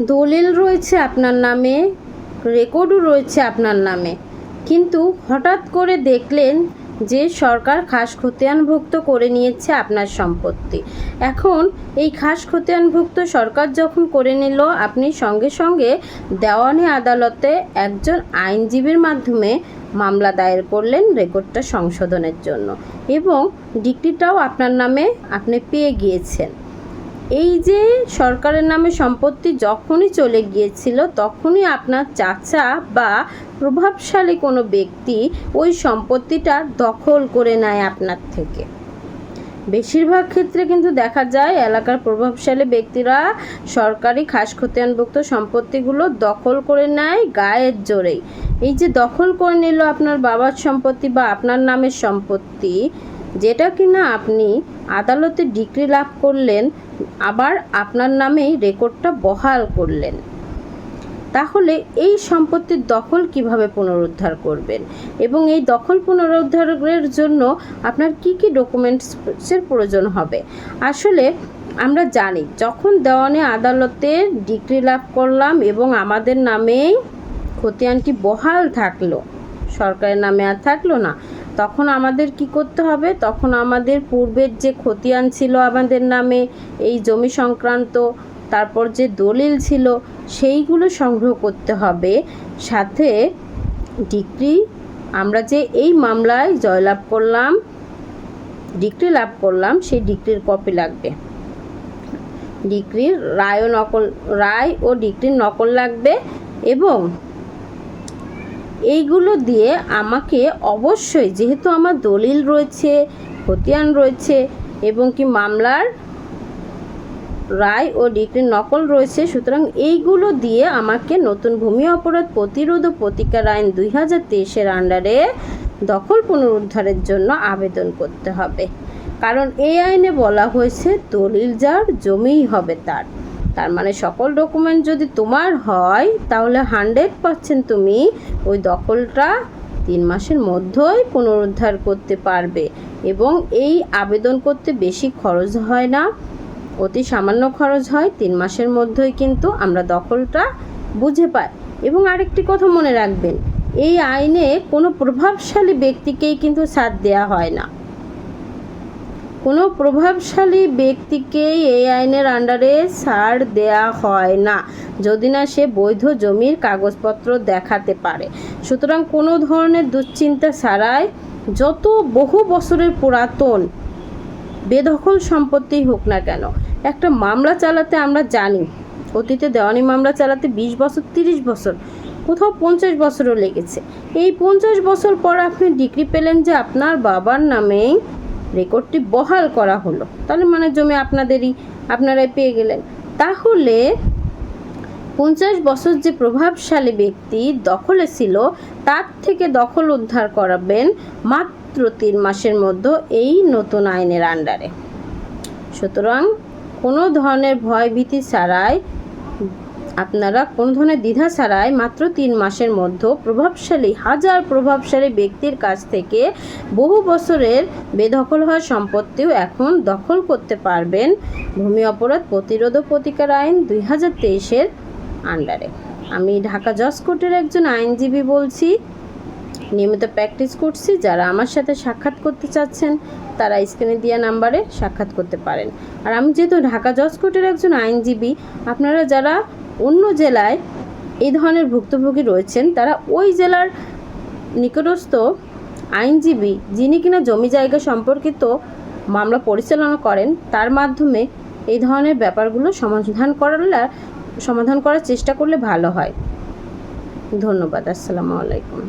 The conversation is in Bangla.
দলিল রয়েছে আপনার নামে, রেকর্ডও রয়েছে আপনার নামে। কিন্তু হঠাৎ করে দেখলেন যে সরকার খাস খতিয়ানভুক্ত করে নিয়েছে আপনার সম্পত্তি। এখন এই খাস খতিয়ানভুক্ত সরকার যখন করে নিল, আপনি সঙ্গে সঙ্গে দেওয়ানি আদালতে একজন আইনজীবীর মাধ্যমে মামলা দায়ের করলেন রেকর্ডটা সংশোধনের জন্য এবং ডিগ্রিটাও আপনার নামে আপনি পেয়ে গিয়েছেন। এই যে সরকারের নামে সম্পত্তি যখনই চলে গিয়েছিল, তখনই আপনার চাচা বা প্রভাবশালী কোনো ব্যক্তি ওই সম্পত্তিটা দখল করে নেয় আপনার থেকে। বেশিরভাগ ক্ষেত্রে কিন্তু দেখা যায় এলাকার প্রভাবশালী ব্যক্তিরা সরকারি খাস খতিয়ানভুক্ত সম্পত্তিগুলো দখল করে নেয় গায়ের জোরেই। এই যে দখল করে নিল আপনার বাবার সম্পত্তি বা আপনার নামের সম্পত্তি যেটা কিনা আপনি আদালতে ডিগ্রি লাভ করলেন, আবার আপনার নামেই রেকর্ডটা বহাল করলেন। তাহলে এই সম্পত্তির দখল কীভাবে পুনরুদ্ধার করবেন? এবং এই দখল পুনরুদ্ধারের জন্য আপনার কি কি ডকুমেন্টসের প্রয়োজন হবে? আসলে আমরা জানি, যখন দেওয়ানি আদালতে ডিগ্রি লাভ করলাম এবং আমাদের নামেই খতিয়ানটি বহাল থাকল, সরকারের নামে আর থাকল না তখন আমাদের কি করতে হবে? তখন আমাদের পূর্বের যে খতিয়ান ছিল আমাদের নামে, এই জমি সংক্রান্ত, তারপর যে দলিল ছিল, সেইগুলো সংগ্রহ করতে হবে। সাথে ডিগ্রি আমরা যে এই মামলায় জয়লাভ করলাম ডিগ্রি লাভ করলাম, সেই ডিগ্রির কপি লাগবে। ডিগ্রির রায় ও নকল, রায় ও ডিগ্রির নকল লাগবে এবং এইগুলো দিয়ে আমাকে অবশ্যই, যেহেতু আমার দলিল রয়েছে, খতিয়ান রয়েছে এবং কি মামলার রায় ও ডিগ্রির নকল রয়েছে, সুতরাং এইগুলো দিয়ে আমাকে নতুন ভূমি অপরাধ প্রতিরোধ ও প্রতিকার আইন দুই হাজার তেইশের আন্ডারে দখল পুনরুদ্ধারের জন্য আবেদন করতে হবে। কারণ এই আইনে বলা হয়েছে, দলিল যার, জমিই হবে তার। তার মানে সকল ডকুমেন্ট যদি তোমার হয়, তাহলে হান্ড্রেড পার্সেন্ট তুমি ওই দখলটা তিন মাসের মধ্যেই পুনরুদ্ধার করতে পারবে এবং এই আবেদন করতে বেশি খরচ হয় না। অতি সামান্য খরচ হয়, তিন মাসের মধ্যেই কিন্তু আমরা দখলটা বুঝে পাই। এবং আরেকটি কথা মনে রাখবেন, এই আইনে কোনো প্রভাবশালী ব্যক্তিকেই কিন্তু সাথ দেওয়া হয় না। কোনো প্রভাবশালী ব্যক্তিকে এই আইনের আন্ডারে ছাড় দেয়া হয় না, যদি না সে বৈধ জমির কাগজপত্র দেখাতে পারে। সুতরাং কোনো ধরনের দুশ্চিন্তা ছাড়াই যত বহু বছরের পুরাতন বেদখল সম্পত্তি হোক না কেন, একটা মামলা চালাতে আমরা জানি, অতীতে দেওয়ানি মামলা চালাতে বিশ বছর, তিরিশ বছর, কোথাও পঞ্চাশ বছরও লেগেছে। এই পঞ্চাশ বছর পর আপনি ডিগ্রি পেলেন যে আপনার বাবার নামেই রেকর্ডটি বহাল করা হলো। তাহলে মানে জমি আপনাদেরই, আপনারাই পেয়ে গেলেন। তাহলে পঞ্চাশ বছর যে প্রভাবশালী ব্যক্তি দখলে ছিল, তার থেকে দখল উদ্ধার করাবেন মাত্র তিন মাসের মধ্যে এই নতুন আইনের আন্ডারে সুতরাং কোনো ধরনের ভয় ভীতি ছাড়াই আপনারা কোনো ধরনের দ্বিধা ছাড়াই মাত্র তিন মাসের মধ্যে প্রভাবশালী, হাজার প্রভাবশালী ব্যক্তির কাছ থেকে বহু বছরের বেদখল হওয়া সম্পত্তিও এখন দখল করতে পারবেন ভূমি অপরাধ প্রতিরোধ প্রতিকার আইন দুই হাজার তেইশের আন্ডারে। আমি ঢাকা জজ কোর্টের একজন আইনজীবী বলছি। নিয়মিত প্র্যাকটিস করছি। যারা আমার সাথে সাক্ষাৎ করতে চাচ্ছেন, তারা স্ক্রিনে দেওয়া নাম্বারে সাক্ষাৎ করতে পারেন। আর আমি যেহেতু ঢাকা জজ কোর্টের একজন আইনজীবী, আপনারা যারা অন্য জেলায় এই ধরনের ভুক্তভোগী রয়েছেন, তারা ওই জেলার নিকটস্থ আইনজীবী যিনি কিনা জমি জায়গা সম্পর্কিত মামলা পরিচালনা করেন, তার মাধ্যমে এই ধরনের ব্যাপারগুলো সমাধান করার সমাধান করার চেষ্টা করলে ভালো হয়। ধন্যবাদ, আসসালামু আলাইকুম।